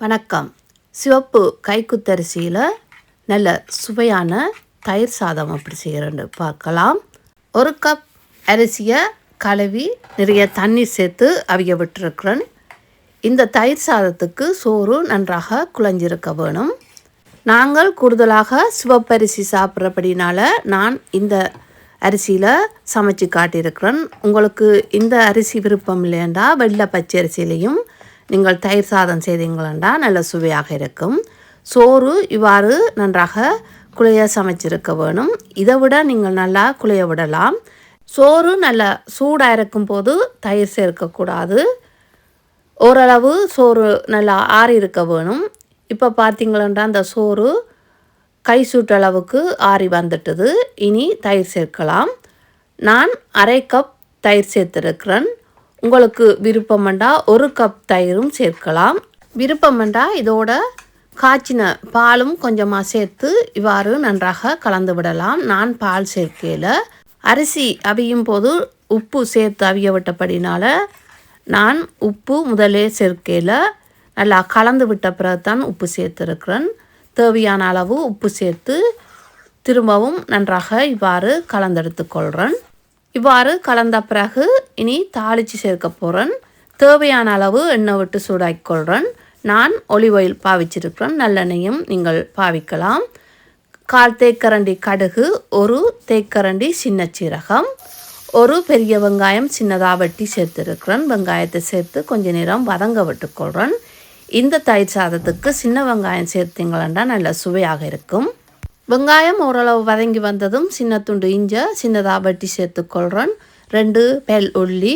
வணக்கம். சிவப்பு கைக்குத்தரிசியில் நல்ல சுவையான தயிர் சாதம் அப்படி செய்கிறேன்னு பார்க்கலாம். ஒரு கப் அரிசியை கழுவி நிறைய தண்ணி சேர்த்து அவிய விட்டுருக்குறேன். இந்த தயிர் சாதத்துக்கு சோறு நன்றாக குழஞ்சிருக்க வேணும். நாங்கள் கூடுதலாக சிவப்பரிசி சாப்பிட்றபடினால நான் இந்த அரிசியில் சமைச்சு காட்டியிருக்கிறேன். உங்களுக்கு இந்த அரிசி விருப்பம் இல்லைண்டா வெள்ளை பச்சை அரிசியிலையும் நீங்கள் தயிர் சாதம் செய்தீங்களா நல்ல சுவையாக இருக்கும். சோறு இவ்வாறு நன்றாக குழைய சமைச்சிருக்க வேணும். இதை விட நீங்கள் நல்லா குழைய விடலாம். சோறு நல்லா சூடாக இருக்கும் போது தயிர் சேர்க்கக்கூடாது. ஓரளவு சோறு நல்லா ஆறி இருக்க வேணும். இப்போ பார்த்தீங்களா அந்த சோறு கை சுட்டளவுக்கு ஆறி வந்துட்டது. இனி தயிர் சேர்க்கலாம். நான் அரை கப் தயிர் சேர்த்துருக்கிறேன். உங்களுக்கு விருப்பமண்டா ஒரு கப் தயிரும் சேர்க்கலாம். விருப்பமண்டா இதோட காய்ச்சின பாலும் கொஞ்சமாக சேர்த்து இவ்வாறு நன்றாக கலந்து விடலாம். நான் பால் சேர்க்கையில் அரிசி அவியும் போது உப்பு சேர்த்து அவிய விட்டபடினால நான் உப்பு முதலே சேர்க்கையில் நல்லா கலந்து விட்ட பிறகு தான் உப்பு சேர்த்துருக்கிறேன். தேவையான அளவு உப்பு சேர்த்து திரும்பவும் நன்றாக இவ்வாறு கலந்தெடுத்துக்கொள்கிறேன் இவ்வாறு கலந்த பிறகு இனி தாளித்து சேர்க்க போகிறேன் தேவையான அளவு எண்ணெய் விட்டு சூடாக்கிக்கொள்கிறேன் நான் ஒலிவ் ஆயில் பாவிச்சிருக்கிறேன். நல்லெண்ணெயும் நீங்கள் பாவிக்கலாம். கால் தேக்கரண்டி கடுகு ஒரு தேக்கரண்டி சின்ன சீரகம் ஒரு பெரிய வெங்காயம் சின்னதாக வெட்டி சேர்த்துருக்கிறேன். வெங்காயத்தை சேர்த்து கொஞ்ச நேரம் வதங்க விட்டுக்கொள்கிறேன் இந்த தயிர் சாதத்துக்கு சின்ன வெங்காயம் சேர்த்திங்களா நல்ல சுவையாக இருக்கும். வெங்காயம் ஓரளவு வதங்கி வந்ததும் சின்ன துண்டு இஞ்சை சின்னதாக வெட்டி சேர்த்துக்கொள்கிறேன் ரெண்டு பெல் உள்ளி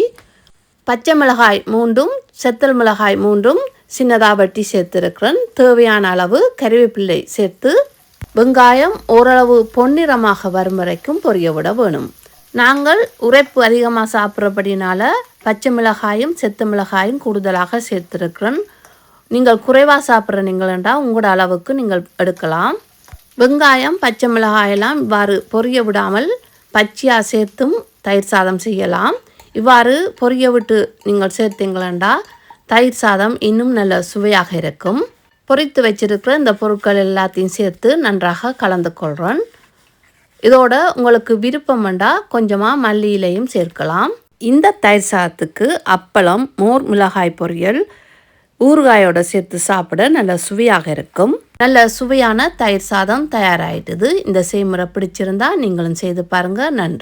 பச்சை மிளகாய் மூன்றும் செத்தல் மிளகாய் மூன்றும் சின்னதாக வெட்டி சேர்த்துருக்கிறேன் தேவையான அளவு கருவேப்பிள்ளை சேர்த்து வெங்காயம் ஓரளவு பொன்னிறமாக வரும் வரைக்கும் பொரிய விட வேணும். நாங்கள் உரைப்பு அதிகமாக சாப்பிட்றபடினால பச்சை மிளகாயும் செத்த மிளகாயும் கூடுதலாக சேர்த்துருக்கிறேன் நீங்கள் குறைவாக சாப்பிட்ற நீங்களா உங்களோட அளவுக்கு நீங்கள் எடுக்கலாம். வெங்காயம் பச்சை மிளகாயெல்லாம் இவ்வாறு பொரிய விடாமல் பச்சையாக சேர்த்தும் தயிர் சாதம் செய்யலாம். இவ்வாறு பொரிய விட்டு நீங்கள் சேர்த்தீங்களா தயிர் சாதம் இன்னும் நல்ல சுவையாக இருக்கும். பொறித்து வச்சிருக்கிற இந்த பொருட்கள் எல்லாத்தையும் சேர்த்து நன்றாக கலந்து கொள்கிறேன் இதோட உங்களுக்கு விருப்பம் வேண்டால் கொஞ்சமாக மல்லியிலையும் சேர்க்கலாம். இந்த தயிர் சாதத்துக்கு அப்பளம் மோர் மிளகாய் பொரியல் ஊறுகாயோடு சேர்த்து சாப்பிட நல்ல சுவையாக இருக்கும். நல்ல சுவையான தயிர் சாதம் தயாராகிட்டுது இந்த செய்முறை பிடிச்சிருந்தா நீங்களும் செய்து பாருங்கள் நன்றி.